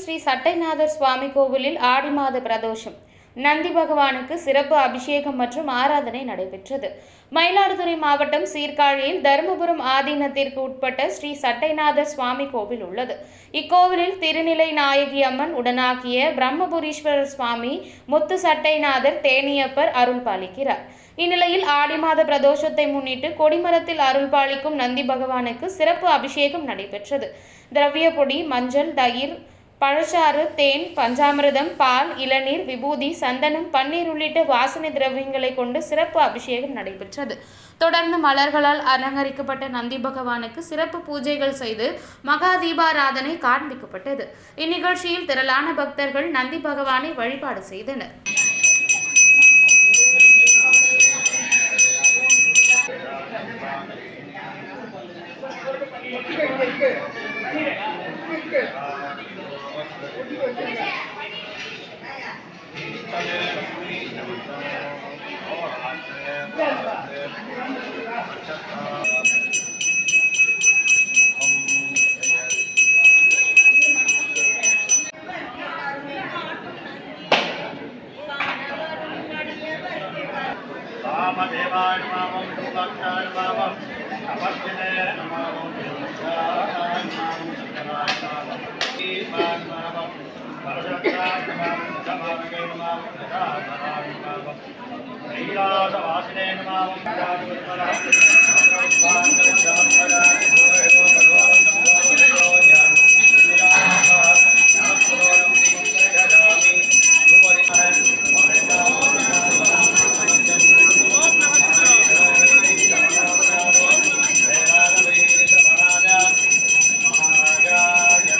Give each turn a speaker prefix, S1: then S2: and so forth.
S1: ஸ்ரீ சட்டைநாதர் சுவாமி கோவிலில் ஆடி மாத பிரதோஷம். நந்தி பகவானுக்கு சிறப்பு அபிஷேகம் மற்றும் ஆராதனை நடைபெற்றது. மயிலாடுதுறை மாவட்டம் சீர்காழியில் தருமபுரம் ஆதீனத்திற்கு உட்பட்ட ஸ்ரீ சட்டைநாதர் சுவாமி கோவில் உள்ளது. இக்கோவிலில் திருநிலை நாயகி அம்மன் உடனாகிய பிரம்மபுரீஸ்வரர் சுவாமி முத்து சட்டைநாதர் தேனியப்பர் அருள் பாலிக்கிறார். இந்நிலையில் ஆடி மாத பிரதோஷத்தை முன்னிட்டு கொடிமரத்தில் அருள் பாலிக்கும் நந்தி பகவானுக்கு சிறப்பு அபிஷேகம் நடைபெற்றது. திரவிய பொடி மஞ்சள் தயிர் பழச்சாறு தேன் பஞ்சாமிரதம் பால் இளநீர் விபூதி சந்தனம் பன்னீர் உள்ளிட்ட வாசனை திரவியங்களை கொண்டு சிறப்பு அபிஷேகம் நடைபெற்றது. தொடர்ந்து மலர்களால் அலங்கரிக்கப்பட்ட நந்தி பகவானுக்கு சிறப்பு பூஜைகள் செய்து மகா தீபாராதனை காண்பிக்கப்பட்டது. இந்நிகழ்ச்சியில் திரளான பக்தர்கள் நந்தி பகவானை வழிபாடு செய்தனர்.
S2: वामदेवाय नमः विष्णुभक्ताय नमः अवर्जने नमः विष्णुभक्ताय नमः शंकराय नमः ईशान नमः परशुराय नमः धमागे नमः गदाधराय नमः कैलासवासिने नमः विष्णुभक्ताय नमः